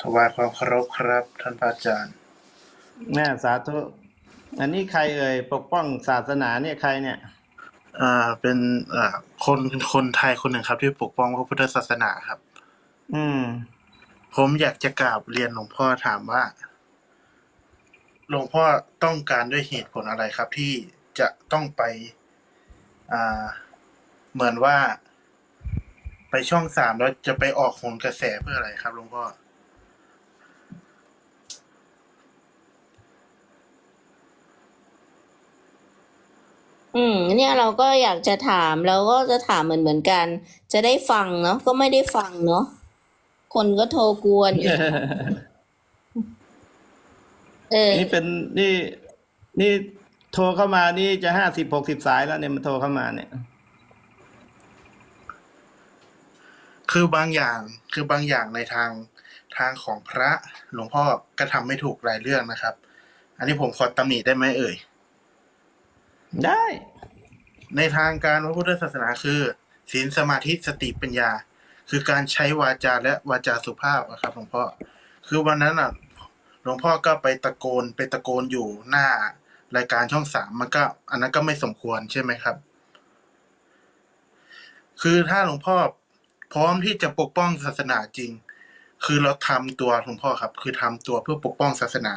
ถวายความเคารพครับท่านพระอาจารย์แม่สาธุ อันนี้ใครเอ่ยปกป้องศาสนาเนี่ยใครเนี่ย อ่าเป็นอ่าคนคนไทยคนหนึ่งครับ ที่ปกป้องพระพุทธศาสนาครับ อืม ผมอยากจะกราบเรียนหลวงพ่อถามว่าหลวงพ่อต้องการด้วยเหตุผลอะไรครับ ที่จะต้องไป อ่า เหมือนว่า ไปช่องสามแล้วจะไปออกโหนกระแสเพื่ออะไรครับหลวงพ่อ อืม เนี่ยเราก็อยากจะถามแล้วก็จะถามเหมือนเหมือนกัน จะได้ฟังเนาะก็ไม่ได้ฟังเนาะคนก็โทรกวนอีกเออนี่เป็นนี่นี่โทรเข้ามานี่จะห้าสิบหกสิบสายแล้วเนี่ยมันโทรเข้ามาเนี่ย คือบางอย่างคือบางอย่างในทางทางของพระหลวงพ่อก็ทำไม่ถูกหลายเรื่องนะครับ อันนี้ผมขอตำหนิได้ไหมเอ่ย ได้ ในทางการพระพุทธศาสนาคือศีลสมาธิสติปัญญา คือการใช้วาจาและวาจาสุภาพอะครับหลวงพ่อคือวันนั้นอะหลวงพ่อก็ไปตะโกนไปตะโกนอยู่หน้ารายการช่องสามมันก็อันนั้นก็ไม่สมควรใช่ไหมครับ คือถ้าหลวงพ่อพร้อมที่จะปกป้องศาสนาจริง คือเราทำตัวหลวงพ่อครับ คือทำตัวเพื่อปกป้องศาสนา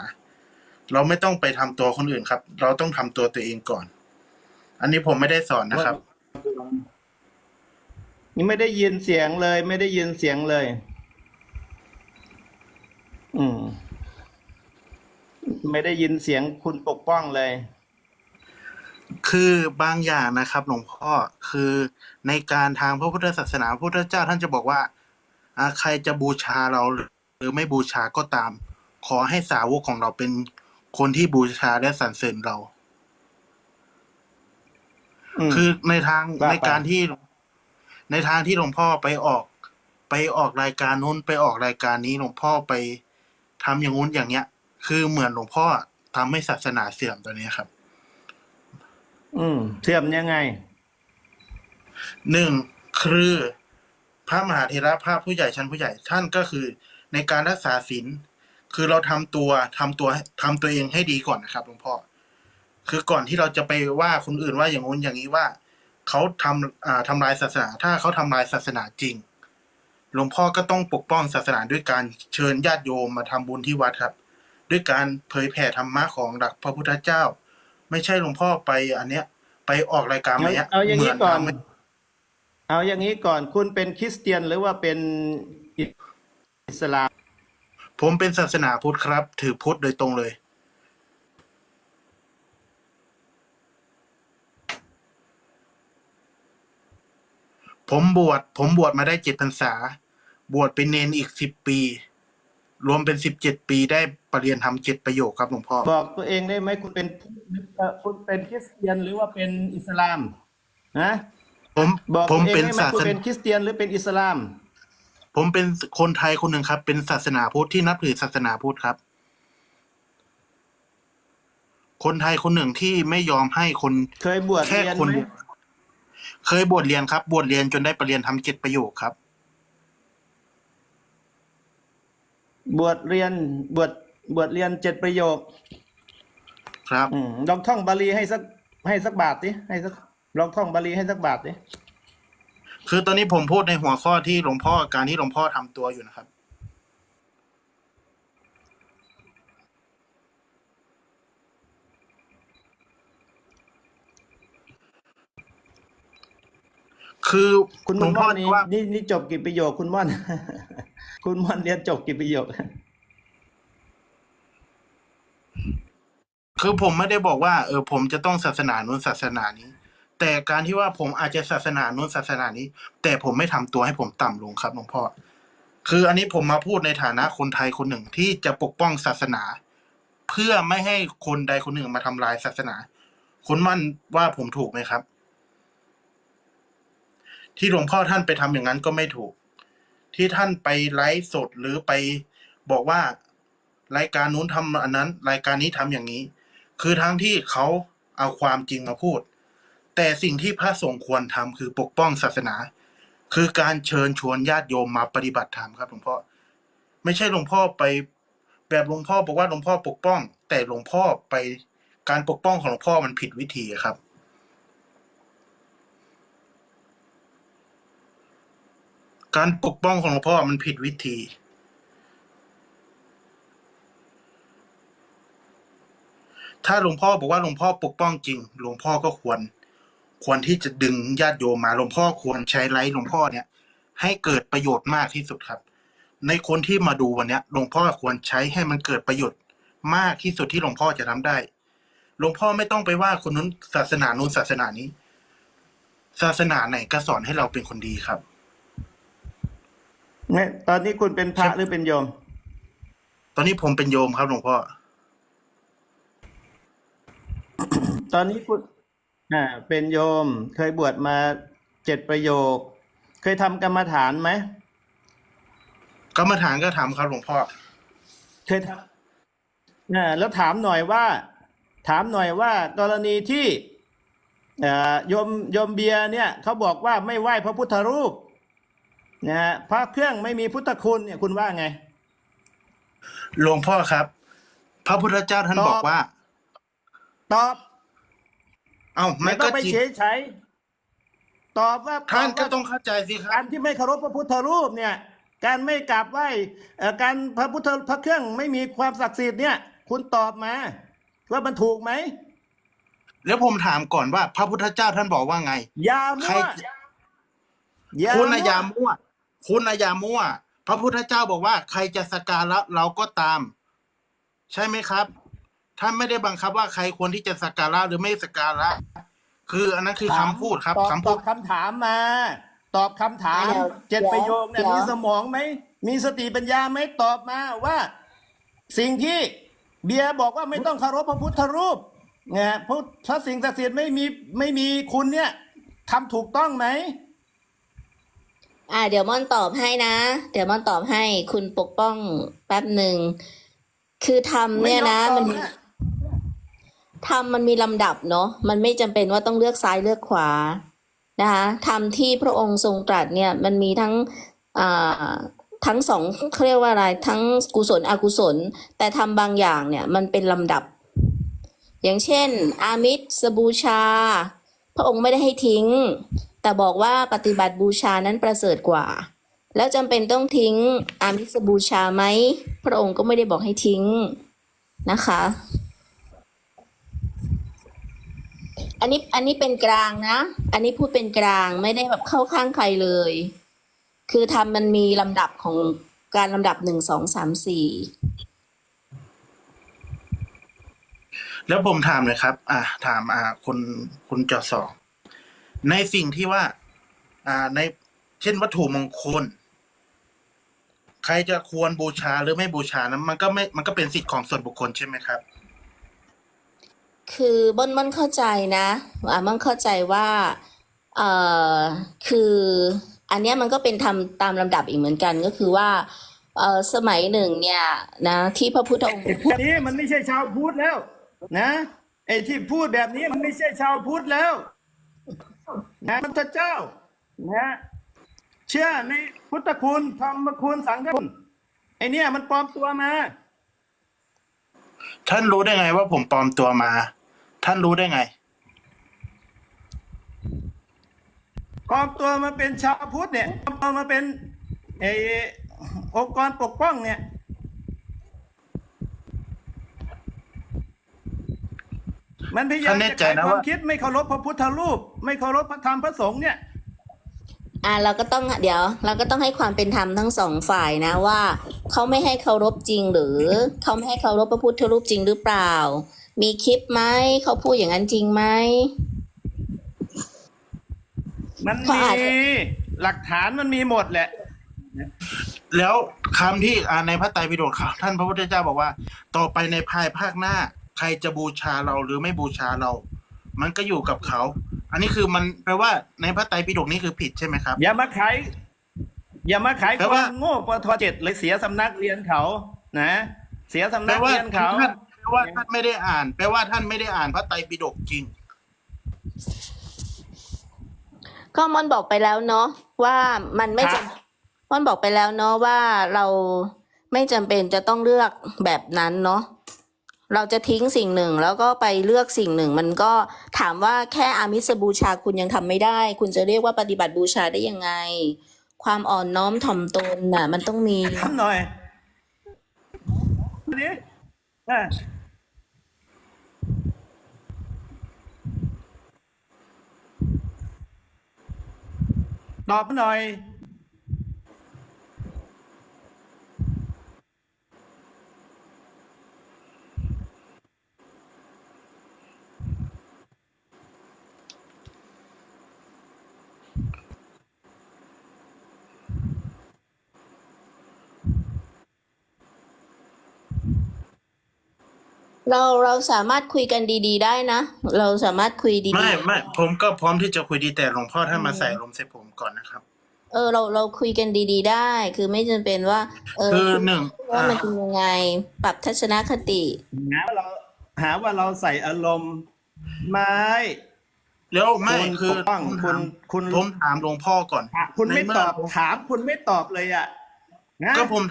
เราไม่ต้องไปทำตัวคนอื่นครับ เราต้องทำตัวตัวเองก่อน อันนี้ผมไม่ได้สอนนะครับ นี่ไม่ได้ยินเสียงเลย ไม่ได้ยินเสียงเลย อืม ไม่ได้ยินเสียงคุณปกป้องเลย คือบางอย่างนะครับหลวงพ่อคือในการทางพระพุทธศาสนาพระพุทธเจ้าท่านจะบอกว่าอ่าใครจะบูชาเราหรือไม่บูชาก็ตาม ขอให้สาวกของเราเป็นคนที่บูชาและสรรเสริญเราอืม คือในทางว่าไป ในการที่ ในทางที่หลวงพ่อไปออก ไปออกรายการนู้นไปออกรายการนี้หลวงพ่อไปทำอย่างงู้นอย่างเงี้ย คือเหมือนหลวงพ่อทำให้ศาสนาเสื่อมตัวนี้ครับอืมเสื่อมยังไง หนึ่งคือพระมหาเถระพระผู้ใหญ่ชั้นผู้ใหญ่ท่านก็คือในการรักษาศีลคือเราทำตัวทำตัวทำตัวเองให้ดีก่อนนะครับหลวงพ่อ คือก่อนที่เราจะไปว่าคนอื่นว่าอย่างงู้นอย่างนี้ว่าเขาทำอ่าทำลายศาสนา ถ้าเขาทำลายศาสนาจริง หลวงพ่อก็ต้องปกป้องศาสนาด้วยการเชิญญาติโยมมาทำบุญที่วัดครับ ด้วยการเผยแผ่ธรรมะของหลักพระพุทธเจ้า ไม่ใช่หลวงพ่อไปอันเนี้ย ไปออกรายการเอามาเนี้ยเอาอย่างนี้หมืก่อนทำให้เอาอย่างนี้ก่อนคุณเป็นคริสเตียนหรือว่าเป็นอิสลาม ผมเป็นศาสนาพุทธครับ ถือพุทธโดยตรงเลย ผมบวชผมบวชมาได้เจ็ดพรรษา บวชเป็นเนนอีกสิบปี รวมเป็นสิบเจ็ดปีได้ปรริญญาธรรมเจ็ดประโยคครับหลวงพ่อ บอกตัวเองได้ไหมคุณเป็นเอ่อคุณเป็นคริสเตียนหรือว่าเป็นอิสลามนะผมบอกผตัวมเองเป็นได้ไหมศาคุณสเป็นนาคริสเตียนหรือเป็นอิสลาม ผมเป็นคนไทยคนหนึ่งครับ เป็นศาสนาพุทธที่นับถือศาสนาพุทธครับ คนไทยคนหนึ่งที่ไม่ยอมให้คนเคยบวชแค่เรียนคนไหม เคยบวชเรียนครับ บวชเรียนจนได้ปรริญญาธรรมเจ็ดประโยคครับ บวชเรียนบวชบวชเรียนเจ็ดประโยค ครับอืมลองท่องบาลีให้สักให้สักบาทดิให้สักลองท่องบาลีให้สักบาทดิคือตอนนี้ผมพูดในหัวข้อที่หลวงพ่อการที่หลวงพ่อทำตัวอยู่นะครับ คือคุณหลวงม่พ่ออนนี่ว่านี่นี่จบกี่ประโยคคุณม่อน คุณม่อนเรียนจบกี่ประโยค คือผมไม่ได้บอกว่า เออ ผมจะต้องศาสนานู้นศาสนานี้ แต่การที่ว่าผมอาจจะศาสนานู้นศาสนานี้ แต่ผมไม่ทำตัวให้ผมต่ำลงครับหลวงพ่อคืออันนี้ผมมาพูดในฐานะคนไทยคนหนึ่งที่จะปกป้องศาสนา เพื่อไม่ให้คนใดคนหนึ่งมาทำลายศาสนา คุณมั่นว่าผมถูกไหมครับ ที่หลวงพ่อท่านไปทำอย่างนั้นก็ไม่ถูก ที่ท่านไปไลฟ์สดหรือไปบอกว่ารายการนู้นทำอันนั้น รายการนี้ทำอย่างนี้ คือทั้งที่เขาเอาความจริงมาพูด แต่สิ่งที่พระสงฆ์ควรทำคือปกป้องศาสนา คือการเชิญชวนญาติโยมมาปฏิบัติธรรมครับหลวงพ่อไม่ใช่หลวงพ่อไปแบบหลวงพ่อบอกว่าหลวงพ่อปกป้อง แต่หลวงพ่อไปการปกป้องของหลวงพ่อมันผิดวิธีครับ การปกป้องของหลวงพ่อมันผิดวิธี ถ้าหลวงพ่อบอกว่าหลวงพ่อปกป้องจริง หลวงพ่อก็ควร ควรที่จะดึงญาติโยมมาหลวงพ่อควรใช้ไลฟ์หลวงพ่อเนี่ย ให้เกิดประโยชน์มากที่สุดครับ ในคนที่มาดูวันเนี้ยหลวงพ่อควรใช้ให้มันเกิดประโยชน์มากที่สุดที่หลวงพ่อจะทำได้ หลวงพ่อไม่ต้องไปว่าคนนู้นศาสนานู้นศาสนานี้ ศาสนาไหนก็สอนให้เราเป็นคนดีครับ เนี่ยตอนนี้คุณเป็นพระหรือเป็นโยม ตอนนี้ผมเป็นโยมครับหลวงพ่อ ตอนนี้คุณอ่าเป็นโยม เคยบวชมาเจ็ดประโยค เคยทำกรรมฐานไหมกรรมฐานก็ทำครับหลวงพ่อ เคยทำอ่าแล้วถามหน่อยว่า ถามหน่อยว่า กรณีที่อ่าโยมโยมเบียร์เนี่ยเขาบอกว่าไม่ไหว้พระพุทธรูป นะฮะพระเครื่องไม่มีพุทธคุณเนี่ยคุณว่าไง หลวงพ่อครับ พระพุทธเจ้าท่านตอบ บอกว่า ตอบเอ้าไม่ไม่ต้อก็งไปจริงเฉยเฉยตอบว่าท่านบก็ว่ต้องเข้าใจสิครักาบ รที่ไม่เคารพพระพุทธรูปเนี่ย การไม่กราบไหว้เอ่อการพระพุทธพระเครื่องไม่มีความศักดิ์สิทธิ์เนี่ย คุณตอบมาว่ามันถูกไหมแล้วผมถามก่อนว่า พระพุทธเจ้าท่านบอกว่าไง อย่าใคร มั่วอย่าคุณมั่นายามั่ว คุณนายามั่ว พระพุทธเจ้าบอกว่าใครจะสกการะเราก็ตาม ใช่ไหมครับท่านไม่ได้บังคับว่าใครควรที่จะสกการะหรือไม่สกการะ คืออันนั้นคือคำพูดครับตอบคำตพูอดบคำถามมา ตอบคำถามเดี๋ยวเจ็ดเดี๋ยวประโยคเนี่ยเดี๋ยวมีสมองไหม มีสติปัญญาไหมตอบมาว่า สิ่งที่เบียร์บอกว่าไม่ต้องเคารพพระพุทธรูปเนี่ยพระพระสิ่งศักดิ์สิทธิ์ไม่มีไม่มีคุณเนี่ยทำถูกต้องไหม อ่า เดี๋ยวม่อนตอบให้นะ เดี๋ยวม่อนตอบให้คุณปกป้องแป๊บหนึ่ง คือทำเนี่ยนะไม่มันยอมตอบนะทำมันมีลำดับเนาะ มันไม่จำเป็นว่าต้องเลือกซ้ายเลือกขวา นะคะทำที่พระองค์ทรงตรัสเนี่ย มันมีทั้งอ่าทั้งสองเขาเรียกว่าอะไร ทั้งกุศลอกุศล แต่ทำบางอย่างเนี่ย มันเป็นลำดับ อย่างเช่น อามิสบูชา พระองค์ไม่ได้ให้ทิ้ง แต่บอกว่าปฏิบัติบูชานั้นประเสริฐกว่า แล้วจำเป็นต้องทิ้งอามิสบูชาไหม พระองค์ก็ไม่ได้บอกให้ทิ้งนะคะ อันนี้อันนี้เป็นกลางนะ อันนี้พูดเป็นกลางไม่ได้แบบเข้าข้างใครเลย คือทำมันมีลำดับของการลำดับหนึ่งสองสามสี่แล้วผมถามเลยครับ อ่าถามอ่าคุณคุณจอสอง ในสิ่งที่ว่า อ่าในเช่นวัตถุมงคล ใครจะควรบูชาหรือไม่บูชานั้นมันก็ไม่มันก็เป็นสิทธิ์ของส่วนบุคคลใช่ไหมครับ คือบอนบอนเข้าใจนะอ่ามันเข้าใจว่าเอ่อคืออันเนี้ยมันก็เป็นทำตามลำดับอีกเหมือนกันก็คือว่าเอ่อสมัยหนึ่งเนี่ยนะ ที่พระพุทธองค์ไอ้พวกนี้มันไม่ใช่ชาวพุทธแล้ว นะไอ้ที่พูดแบบนี้มันไม่ใช่ชาวพุทธแล้ว นะพระเจ้านะเชื่อในพุทธคุณธรรมคุณสังฆคุณไอ้เนี่ยมันปลอมตัวมา ท่านรู้ได้ไงว่าผมปลอมตัวมา ท่านรู้ได้ไงปลอมตัวมาเป็นชาวพุทธเนี่ยปลอมตัวมาเป็นไอ้องค์กรปกป้องเนี่ย มันพยายามท่านแน่จะใจขายนะความว่า คิดไม่เคารพพระพุทธรูป ไม่เคารพพระธรรมพระสงฆ์เนี่ย อ่าเราก็ต้องเดี๋ยว เราก็ต้องให้ความเป็นธรรมทั้งสองฝ่ายนะว่าเขาไม่ให้เคารพจริงหรือเขาไม่ให้เคารพพระพุทธรูปจริงหรือเปล่า มีคลิปไหมเขาพูดอย่างนั้นจริงไหม มันเขามีอาจจะ หลักฐานมันมีหมดแหละ แล้วคำที่อ่าในพระไตรปิฎกครับท่านพระพุทธเจ้าบอกว่า ต่อไปในภายภาคหน้า ใครจะบูชาเราหรือไม่บูชาเรา มันก็อยู่กับเขา อันนี้คือมันแปลว่าในพระไตรปิฎกนี่คือผิดใช่ไหมครับ อย่ามาขายอย่ามาขายแปลคว่าวามโง่ปทเจ็ดเลยเสียสำนักเรียนเขา นะ เสียสำแปลนักว่าเรียนเขาท่านแปลว่าท่านไม่ได้อ่าน แปลว่าท่านไม่ได้อ่านพระไตรปิฎกจริง ก็มอนบอกไปแล้วเนาะว่ามันไม่จำมอนบอกไปแล้วเนาะว่าเราไม่จำเป็นจะต้องเลือกแบบนั้นเนาะ เราจะทิ้งสิ่งหนึ่งแล้วก็ไปเลือกสิ่งหนึ่ง มันก็ถามว่าแค่อามิสบูชาคุณยังทำไม่ได้ คุณจะเรียกว่าปฏิบัติบูชาได้ยังไง ความอ่อนน้อมถ่อมตนน่ะ มันต้องมีถามหน่อยนี่อะตอบหน่อย เราเราสามารถคุยกันดี ๆ ได้นะ เราสามารถคุยดีไม่ๆไม่ผมก็พร้อมที่จะคุยดีแต่หลวงพ่อท่านมาใส่ลมณ์ใส่ผมก่อนนะครับ เออเราเราคุยกันดี ๆ ได้ คือไม่จำเป็นว่า เออคือหนึ่งว่าอ่ามันเป็นยังไง ปรับทัศนคติ หาว่าเราหาว่าเราใส่อารมณ์ไม้แล้วไม่คุณคือปกป้องผมคุณถามคุณผมถามหลวงพ่อก่อนอะคุณไม่ในเมื่ตอบผมถามคุณไม่ตอบเลยอะ นะก็ผม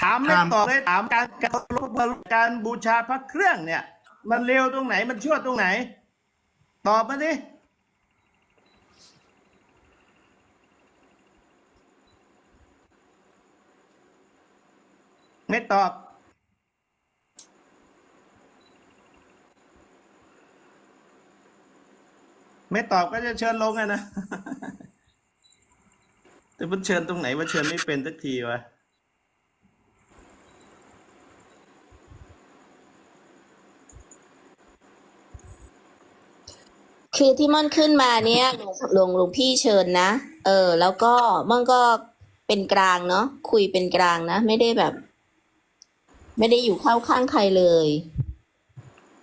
ถามถามไม่ถามตอบเลยถามการการการบูชาพระเครื่องเนี่ย มันเร็วตรงไหนมันชั่วตรงไหน ตอบมาดิไม่ตอบไม่ตอบก็จะเชิญลงอะนะ แต่มันเชิญตรงไหนว่าเชิญไม่เป็นสักทีวะ คือที่ม่อนขึ้นมาเนี่ยหลวงหลวงหลวงพี่เชิญนะ เออ แล้วก็ม่อนก็เป็นกลางเนาะคุยเป็นกลางนะ ไม่ได้แบบ ไม่ได้อยู่เข้าข้างใครเลย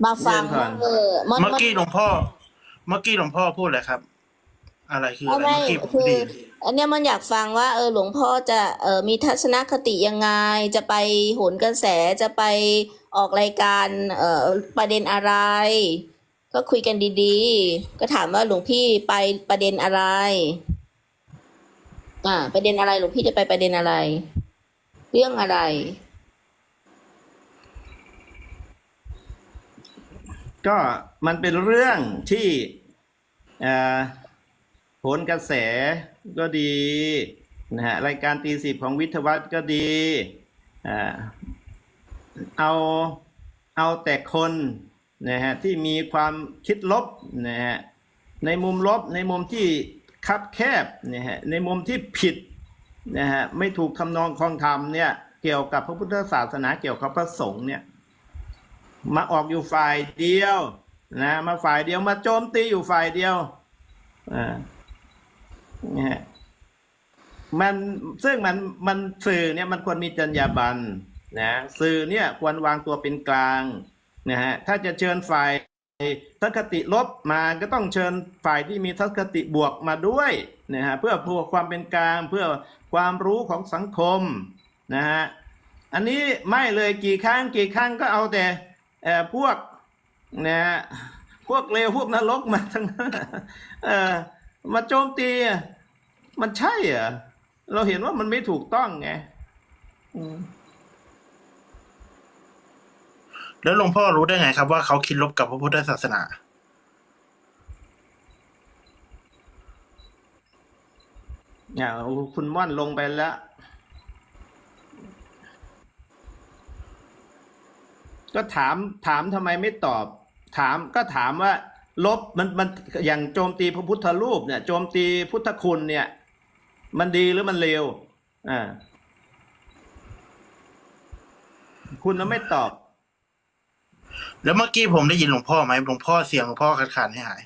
มาฟังเรียนก่อนเออม่อนเมื่อม่อนกี้หลวงพ่อ เมื่อกี้หลวงพ่อพูดอะไรครับ อะไรคืออะไรไม่เมื่อกี้ผมคือไดีอันเนี้ยมันอยากฟังว่า เออ หลวงพ่อจะเออมีทัศนคติยังไง จะไปโหนกระแสจะไปออกรายการ เอ่อประเด็นอะไร ก็คุยกันดีๆ ก็ถามว่าหลวงพี่ไปประเด็นอะไร อ่า ประเด็นอะไรหลวงพี่จะไปประเด็นอะไร เรื่องอะไร ก็มันเป็นเรื่องที่อ่อผลกระแสก็ดีนะฮะรายการตีสิบของวิทยวัฒน์ก็ดีอ่าเอาเอาแต่คน นะฮะที่มีความคิดลบนะฮะในมุมลบในมุมที่คับแคบนะฮะในมุมที่ผิดนะฮะไม่ถูกทำนองคลองธรรมเนี่ยเกี่ยวกับพระพุทธศาสนาเกี่ยวกับพระสงฆ์เนี่ยมาออกอยู่ฝ่ายเดียวนะมาฝ่ายเดียวมาโจมตีอยู่ฝ่ายเดียวอ่านะฮะมันซึ่งมันมันสื่อเนี่ยมันควรมีจรรยาบรรณนะสื่อเนี่ยควรวางตัวเป็นกลาง นะฮะถ้าจะเชิญฝ่ายทัศนคติลบมาก็ต้องเชิญฝ่ายที่มีทัศนคติบวกมาด้วยนะฮะเพื่อเพื่อความเป็นกลางเพื่อความรู้ของสังคมนะฮะอันนี้ไม่เลยกี่ครั้งกี่ครั้งก็เอาแต่พวกนะฮะพวกเลวพวกนรกมาทั้งเออมาโจมตีมันใช่เหรอเราเห็นว่ามันไม่ถูกต้องไงอืม แล้วหลวงพ่อรู้ได้ไงครับว่าเขาคิดลบกับพระพุทธศาสนาอ่าคุณม่อนลงไปแล้ว ก็ถามถามทำไมไม่ตอบ ถามก็ถามว่า ลบมันมันอย่างโจมตีพระพุทธรูปเนี่ยโจมตีพุทธคุณเนี่ย มันดีหรือมันเลวอ่าคุณน่ะไม่ตอบ แล้วเมื่อกี้ผมได้ยินหลวงพ่อไหมหลวงพ่อเสียงหลวงพ่อขาดขาดให้หาย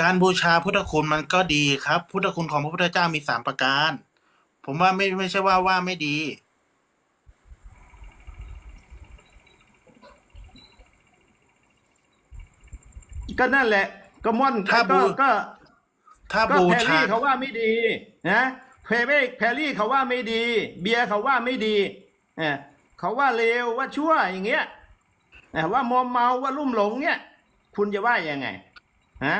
การบูชาพุทธคุณมันก็ดีครับ พุทธคุณของพระพุทธเจ้ามีสามประการ ผมว่าไม่ไม่ใช่ว่าว่าไม่ดีก็นั่นแหละก็ม่อนถ้าบูก็ก็ถ้าก็บูแพรชารี่เขาว่าไม่ดีนะแพรรี่แพรรี่เขาว่าไม่ดี เบียร์เขาว่าไม่ดีเออ เขาว่าเลวว่าชั่วอย่างเงี้ยเออว่ามอมเมาว่าลุ่มหลงเนี่ย คุณจะว่ายังไงฮะ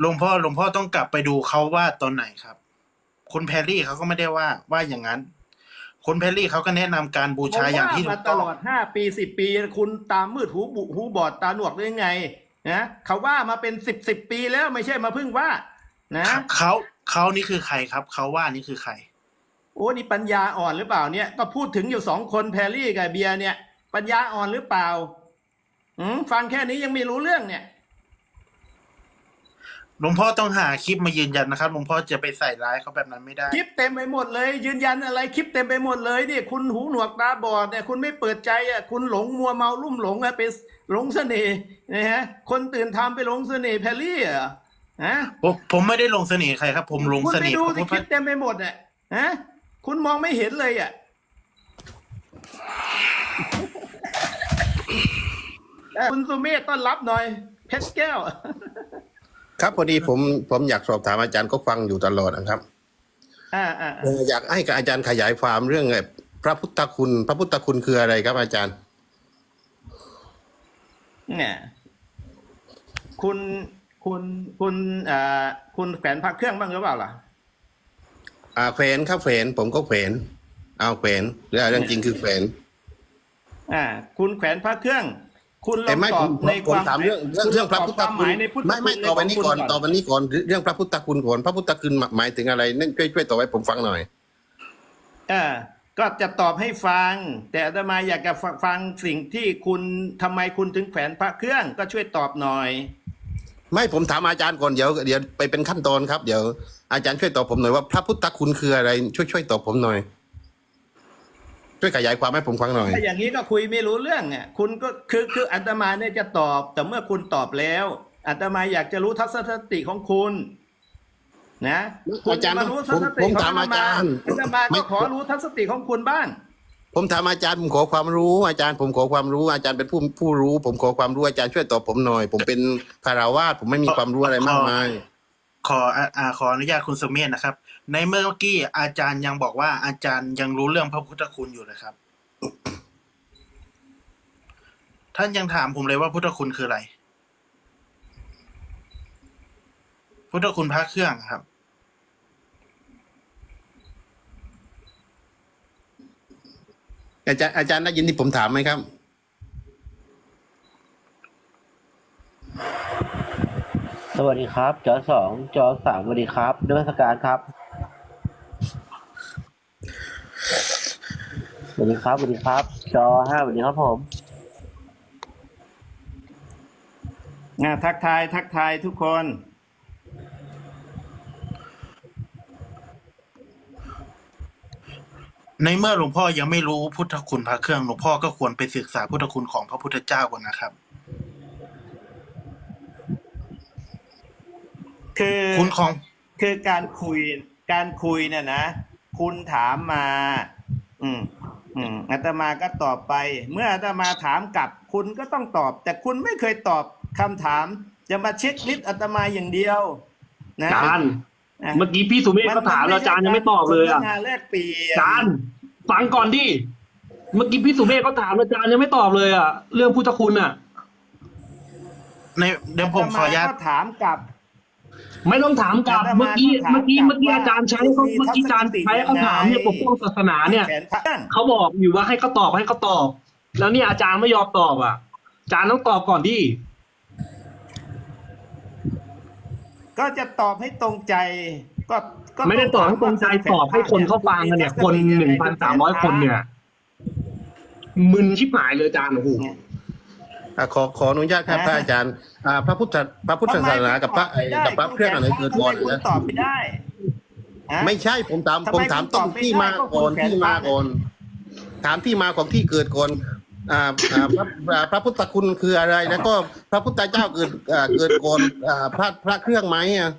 หลวงพ่อหลวงพ่อต้องกลับไปดูเขาว่าตอนไหนครับ คุณแพรรี่เขาก็ไม่ได้ว่าว่าอย่างนั้น คุณแพรรี่เขาก็แนะนำการบูชาอย่างที่ผมถูว่ากมาตต้องลอดห้าปีสิบปี คุณตามืดหูบุหูบอดตาหนวกได้ยังไงนะเขาว่ามาเป็นสิบสิบปีแล้วไม่ใช่มาเพิ่งว่า นะเขาเขานี่คือใครครับ เขาว่านี่คือใคร โอ้นี่ปัญญาอ่อนหรือเปล่าเนี่ยก็พูดถึงอยู่สองคนแพรรี่กับเบียร์เนี่ย ปัญญาอ่อนหรือเปล่าอืมฟังแค่นี้ยังไม่รู้เรื่องเนี่ยหลวงพ่อต้องหาคลิปมายืนยันนะครับหลวงพ่อจะไปใส่ร้ายเขาแบบนั้นไม่ได้ คลิปเต็มไปหมดเลย ยืนยันอะไรคลิปเต็มไปหมดเลยเนี่ยคุณหูหนวกตาบอดเนี่ยคุณไม่เปิดใจอะคุณหลงมัวเมาลุ่มหลงอะไปหลงเสน่ห์นะฮะ คนตื่นทำไปหลงเสน่ห์แพรรี่อะฮะผมผมไม่ได้ลงเสน่ห์ใครครับ ผมลงคุณเสไปน่ห์ดูพระสิพุทคลิธปเต็มไปหมดอะฮะ คุณมองไม่เห็นเลยอะคุณสุเมธต้อนรับหน่อย เพชรแก้ว ครับพอดีผมผมอยากสอบถามอาจารย์ก็ฟังอยู่ตลอดนะครับอ่าอ่าเอ่ออยากให้กับอาจารย์ขยายความเรื่องไอ้พระพุทธคุณ พระพุทธคุณคืออะไรครับ อาจารย์ เนี่ย คุณคุณคุณอ่าคุณแขวนพระเครื่องบ้างหรือเปล่าล่ะ อ่าแขวนครับแขวนผมก็แขวนเอาแขวนเรื่องเรื่องจริงคือแขวนอ่า คุณแขวนพระเครื่อง คุณลแต่องไม่ตผอบมในผมความถามเรื่องเรื่องคุณเรื่องพระตบพุทธความหคุมาณยในพุทธไม่ไม่คุณต่อไปนี้ก่อนใขงคุณต่อไปนี้ก่อนเรื่องพระพุทธคุณก่อนพระพุทธคุณหมายถึงอะไรนั่นช่วยช่วยต่อให้ผมฟังหน่อย อ่าก็จะตอบให้ฟัง แต่อาตมาอยากจะฟังฟังสิ่งที่คุณทำไมคุณถึงแขวนพระเครื่อง ก็ช่วยตอบหน่อย ไม่ผมถามอาจารย์ก่อนเดี๋ยวเดี๋ยวไปเป็นขั้นตอนครับเดี๋ยวอาจารย์ช่วยตอบผมหน่อยว่าพระพุทธคุณคืออะไร ช่วยช่วยตอบผมหน่อย ช่วยขยายความให้ผมฟังหน่อย ถ้าอย่างนี้ก็คุยไม่รู้เรื่องอะคุณก็คือคืออาตมาเนี่ยจะตอบ แต่เมื่อคุณตอบแล้วอาตมาอยากจะรู้ทัศนคติของคุณ นะคุณอาจารย์จะมารู้ทัศนคติผมของถามอาจารย์อาตมาไม่ ก็ขอรู้ทัศนคติของคุณบ้าง ผมถามอาจารย์ผมขอความรู้อาจารย์ผมขอความรู้อาจารย์เป็นผู้ผู้รู้ ผมขอความรู้อาจารย์ช่วยตอบผมหน่อย ผมเป็นคาราวาสผมไม่มีความรู้อะไรมากมาย ขออ่าอ่าขออนุญาตคุณสุเมธนะครับ ในเมื่อกี้อาจารย์ยังบอกว่าอาจารย์ยังรู้เรื่องพระพุทธคุณอยู่เลยครับ ท่านยังถามผมเลยว่าพุทธคุณคืออะไร พุทธคุณพระเครื่องครับ อาจารย์อาจารย์ได้ยินที่ผมถามไหมครับ สวัสดีครับ จอสองจอสามสวัสดีครับนมัสการครับสวัสดีครับสวัสดีครับ จอห้าสวัสดีครับผมอ่าทักทายทักทายทุกคน ในเมื่อหลวงพ่อยังไม่รู้พุทธคุณพระเครื่องหลวงพ่อก็ควรไปศึกษาพุทธคุณของพระพุทธเจ้าก่อนนะครับ คือคุณของคือการคุยการคุยเนี่ยนะคุณถามมา อืมอืมอาตมาก็ตอบไป เมื่ออาตมาถามกลับ คุณก็ต้องตอบ แต่คุณไม่เคยตอบคำถาม จะมาเช็คลิสต์อาตมาอย่างเดียว นะอาจารย์อะ เมื่อกี้พี่สุเมธก็ถามแล้วอาจารย์ยังไม่ตอบเลยอะสนทนาแลกเปลี่ยนอาจารย์ฟังก่อนดิเมื่อกี้พี่สุเมธก็ถามแล้วอาจารย์ยังไม่ตอบเลยอะเรื่องพุทธคุณอะในเดี๋ยวผมขออนุญาตก็ถามกลับ ไม่ต้องถามกลับอาตมาเมื่อกี้ก็ถามเมื่อกี้กลับเมื่อกี้ว่าอาจารย์ใช้เขามีเมื่อกี้อาจารย์ทัศนคติใช้คำถามเนี่ยยังไงปกป้องศาสนาเนี่ยแขนพระเครื่องเขาบอกอยู่ว่าให้เขาตอบให้เขาตอบ แล้วเนี่ยอาจารย์ไม่ยอมตอบอะอาจารย์ต้องตอบก่อนดิ ก็จะตอบให้ตรงใจก็ก็ไม่ได้ตอบให้ตรงใจตอบให้คนเขาฟังกันเนี่ย คนหนึ่งพันสามร้อยคนเนี่ย มึนชิบหายเลยอาจารย์โอ้โหอะขอขออนุญาตครับพระอาจารย์อ่าพระพุทธพระพุทธศาสนากับพระทำไมคุณตอบกับพระเครื่องอะไรเกิดก่อนทำไมคุณนะตอบไม่ได้ฮะไม่ใช่ผมถามทำไมผมถามคุณตต้อนบไม่ที่ได้มาก็คุณก่อนแขวนที่มาพระก่อน ถามที่มาของที่เกิดก่อน อ่าอ่าพระอ่าพระพุทธคุณคืออะไร แล้วก็พระพุทธเจ้าเกิดอ่าเกิดก่อนอ่าพระพระเครื่องไหมอะ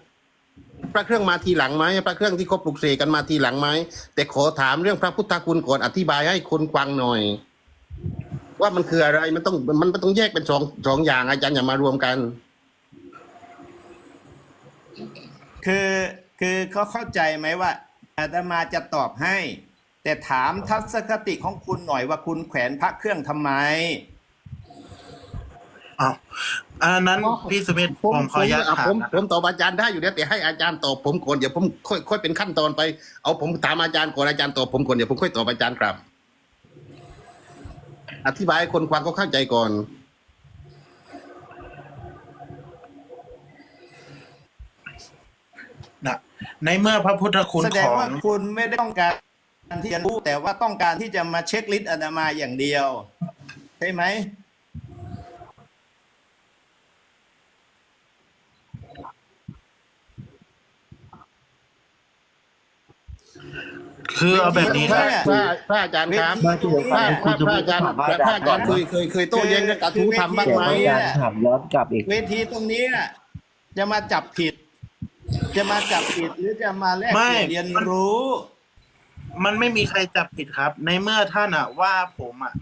พระเครื่องมาทีหลังไหมพระเครื่องที่เขาปลุกเสกกันมาทีหลังไหมแต่ขอถามเรื่องพระพุทธคุณก่อนอธิบายให้คนฟังหน่อย ว่ามันคืออะไรมันต้องมันมันต้องแยกเป็นสองสองอย่างอาจารย์อย่ามารวมกัน คือคือเขาเข้าใจไหมว่าอาตมาจะตอบให้ แต่ถามทัศนคติของคุณหน่อยว่าคุณแขวนพระเครื่องทำไมอ้าวอันนั้นพี่สุเมธผมผมขออนุญาตผมถามผมนะผมตอบอาจารย์ได้อยู่แล้วแต่ให้อาจารย์ตอบผมก่อนเดี๋ยวผมค่อยค่อยเป็นขั้นตอนไปเอาผมถามอาจารย์ก่อนอาจารย์ตอบผมก่อนเดี๋ยวผมค่อยตอบอาจารย์ครับ อธิบายให้คนฟังเขาเข้าใจก่อน นะในเมื่อพระพุทธคุณแสดขงองว่าคุณไม่ได้ต้องการ ที่จะรู้แต่ว่าต้องการที่จะมาเช็คลิสต์อาตมาอย่างเดียว ใช่ไหมคือเอาแบบนี้พคระรับพระพระอาจารย์ครับไม่เกี่ยวพระกับพระพระอาจารย์พระอาจารย์เคยเคยเคยโต้แย้งเรื่องกระทู้ทำบ้างเดี๋ยวไหมอาจารย์ถามย้อนกลับอีกเวทีตรงนี้น่ะจะมาจับผิด จะมาจับผิดหรือจะมาแลกเปลี่ยนเรียนรู้ มันไม่มีใครจับผิดครับ ในเมื่อท่านอะว่าผมอะ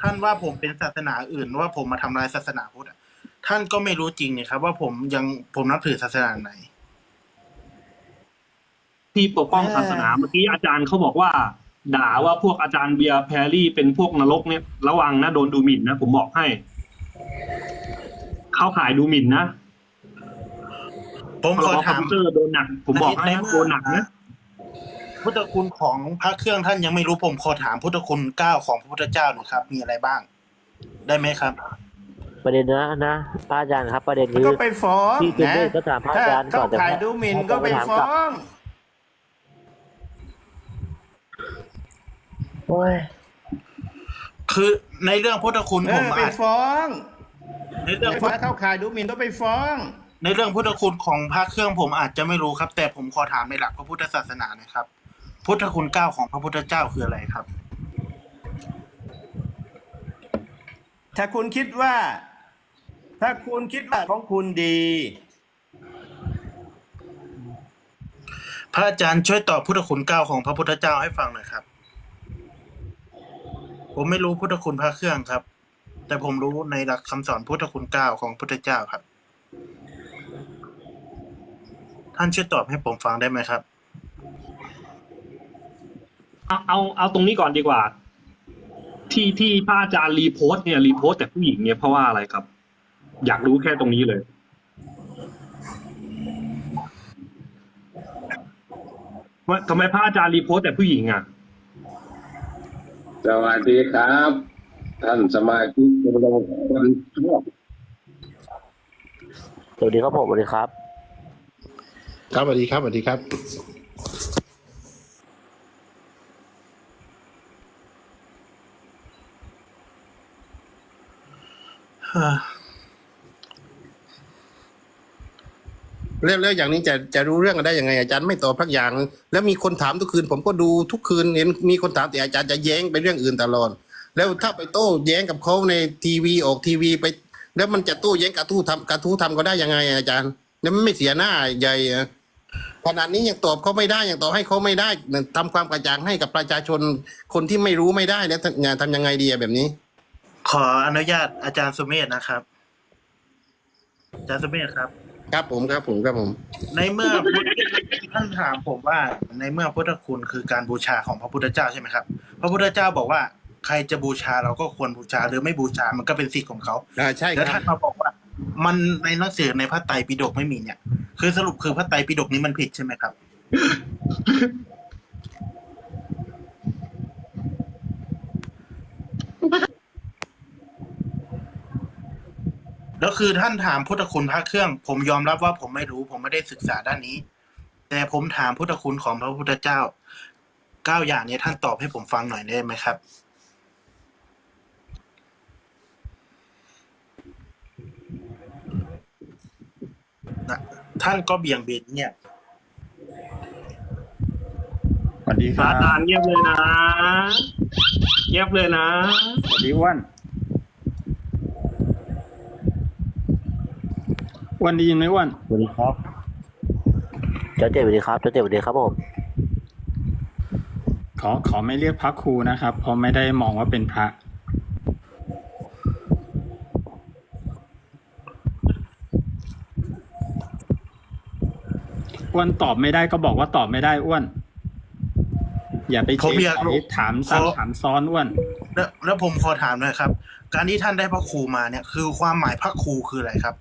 ท่านว่าผมเป็นศาสนาอื่นว่าผมมาทำลายศาสนาพุทธอะท่านก็ไม่รู้จริงนี่ครับ ว่าผมยังผมนับถือศาสนาไหน ที่ปกป้องศาสนาเมื่อกี้อาจารย์เขาบอกว่า ด่าว่าพวกอาจารย์เบียร์แพรรี่เป็นพวกนรกเนี่ย ระวังนะโดนดูหมิ่นนะผมบอกให้ เข้าขายดูหมิ่นนะผมพขรอบคอมถามพิวเตอร์โดนหนัก ผมบอกให้นะโดนหนักนะ พุทธคุณของพระเครื่องท่านยังไม่รู้ผมขอถามพุทธคุณเก้าของพระพุทธเจ้าหน่อยครับ มีอะไรบ้าง ได้ไหมครับ ประเด็นนะนะพระอาจารย์ครับ ประเด็นคือก็ไปฟ้องที่คุณนะเมฆก็ถามพระถ้าอาจารย์ก่เข้าอนแต่ข่ายพระดูหมิ่นพระก็ไปถามฟ้กลัอบงโอ้ยคือในเรื่องพุทธคุณเอผมอไปอาจฟ้องในเรื่องถ้าเข้าข่ายดูหมิ่นก็ไปฟ้อง ในเรื่องพุทธคุณของพระเครื่องผมอาจจะไม่รู้ครับ แต่ผมขอถามในหลักพระพุทธศาสนาหนะครับ พุทธคุณเก้าของพระพุทธเจ้าคืออะไรครับ ถ้าคุณคิดว่า ถ้าคุณคิดว่าของคุณดี พระอาจารย์ช่วยตอบพุทธคุณเก้าของพระพุทธเจ้าให้ฟังหน่อยครับ ผมไม่รู้พุทธคุณพระเครื่องครับ แต่ผมรู้ในหลักคำสอนพุทธคุณเก้าของพุทธเจ้าครับ ท่านช่วยตอบให้ผมฟังได้ไหมครับ เอาเอาเอาตรงนี้ก่อนดีกว่า ที่ที่พระอาจารย์รีโพสต์เนี่ยรีโพสต์แต่ผู้หญิงเนี่ยเพราะว่าอะไรครับ อยากรู้แค่ตรงนี้เลย ว่าทำไมพระอาจารย์รีโพสต์แต่ผู้หญิงอะสวัสดีครับ ท่านสมาชิกชมรมคนชอบสวัสดีครับผมสวัสดีครับ ครับสวัสดีครับสวัสดีครับ แล้วแล้วอย่างนี้จะจะรู้เรื่องกันได้ยังไงอาจารย์ไม่ตอบพักอย่าง แล้วมีคนถามทุกคืน ผมก็ดูทุกคืนเห็นมีคนถามแต่อาจารย์จะแย้งไปเรื่องอื่นตลอดแล้วถ้าไปโต้แย้งกับเขาในทีวีออกทีวีไป แล้วมันจะโต้แย้งกระทู้ทำกระทู้ทำก็ได้ยังไงอาจารย์ แล้วไม่เสียหน้าใหญ่ขนาดนี้ยังตอบเขาไม่ได้ยังตอบให้เขาไม่ได้ทำความกระจ่างให้กับประชาชนคนที่ไม่รู้ไม่ได้แล้วทำยังไงดีแบบนี้ ขออนุญาตอาจารย์สุเมธนะครับ อาจารย์สุเมธครับ ครับผมครับผมครับผม ในเมื่อท่านถามผมว่า ในเมื่อพุทธคุณคือการบูชาของพระพุทธเจ้าใช่ไหมครับ พระพุทธเจ้าบอกว่า ใครจะบูชาเราก็ควรบูชาหรือไม่บูชามันก็เป็นสิทธิ์ของเขาอ่าใช่แล้วครัท่าบนมาบอกว่า มันในหนังสือในพระไตรปิฎกไม่มีเนี่ย คือสรุปคือพระไตรปิฎกนี้มันผิดใช่ไหมครับ แล้วคือท่านถามพุทธคุณพระเครื่อง ผมยอมรับว่าผมไม่รู้ ผมไม่ได้ศึกษาด้านนี้ แต่ผมถามพุทธคุณของพระพุทธเจ้าเก้าอย่างเนี้ท่านตอบให้ผมฟังหน่อยได้ไหมครับนะท่านก็เบี่ยงเบนเนี่ยสวัสดีพคระรับอาจารย์เงียบเลยนะ เงียบเลยนะ สวัสดีอ้วัน วันไดียินไหมอ้วันสวัสดีครับเจ้าเจสวัสดีครับเจ้าเจสวัสดีครับผมขอขอไม่เรียกพระครูนะครับ เพราะไม่ได้มองว่าเป็นพระ อ้วนตอบไม่ได้ก็บอกว่าตอบไม่ได้อ้วน อย่าไปผมเฉยอยากรู้ ถามซ้ำถามซ้อนอ้วน แล้วแล้วผมขอถามหน่อยครับ การที่ท่านได้พระครูมาเนี่ย คือความหมายพระครูคืออะไรครับ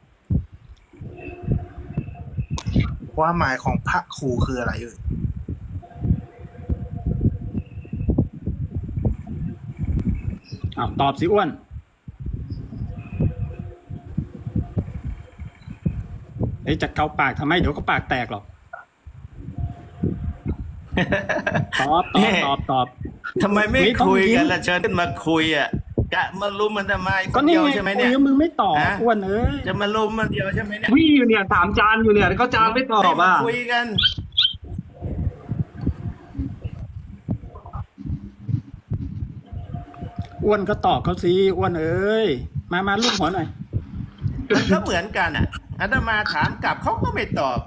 ความหมายของพระครูคืออะไรเอ่ยอ้าวตอบสิอ้วน เอ้ยจะเกาปากทำไม เดี๋ยวก็ปากแตกหรอก ตอบ ตอบ ตอบ ตอบทำไมไม่ไม่ต้องคุยยิ้กันมล่ะเชิญขึ้นมาคุยอะ กะมารุมมันทำไมคก็นเดีนี่ยวไงใช่ไหมคุเนี่ยยแล้วมึงไม่ตอบฮะอ้วนเอ้ยจะมารุมมันเดียวใช่ไหมเนี่ยพี่อยู่เนี่ยถามจานอยู่เนี่ยก็จานไม่ตอบมาอะคุยกันอ้วนก็ตอบเขาสิอ้วนเอ้ยมามาลูกหัวหน่อยมันก็เหมือนกันอะอาตมาถามกลับเขาก็ไม่ตอบ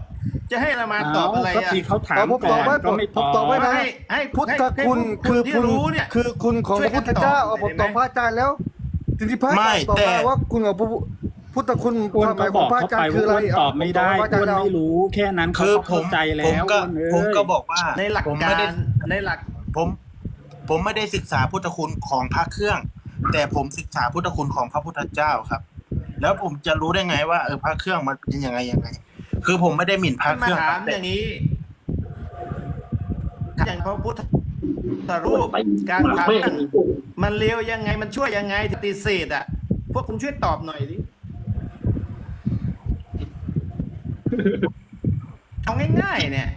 จะให้อาตมาตอบอะไรก็อะทีเขาถามเอาผมก่ตออบไว้นก็ไม่ผมตตออบบไว้นะให้ให้พุทธให้คุณให้คือที่คุณรู้เนี่ยคือคุณของช่พวยระกัพุนทธเจ้าตอบเอาผมได้ไหมตอบพระอาจารย์แล้วทีนี้พระอาไม่จารย์ตอบแต่มาว่าคุณของพระพุทธคุณคอ้วนวามหก็มายขบอองกพระเขาอาจารไปย์คือว่าอะไรอ้วนตอบไม่ได้เาผตบพระอาจาอ้รวนย์เอาไม่รู้แค่นั้นเขาคือก็ผเข้ามใจแล้ผมวก็อ้วนเอ้ยผมก็บอกว่าในหลักผมกาไม่ได้รในหลักผมผมไม่ได้ศึกษาพุทธคุณของพระเครื่อง แต่ผมศึกษาพุทธคุณของพระพุทธเจ้าครับ แล้วผมจะรู้ได้ไงว่าเออพระเครื่องมันเป็นยังไงยังไง คือผมไม่ได้หมิ่นพระเคมารื่องถามแต่อย่างนี้ อย่างพระพุทธรูปการทำมันเลี้ยวยังไงมันช่วยยังไงปฏิเสธอะ พวกคุณช่วยตอบหน่อยดิเอาง่ายๆเนี่ย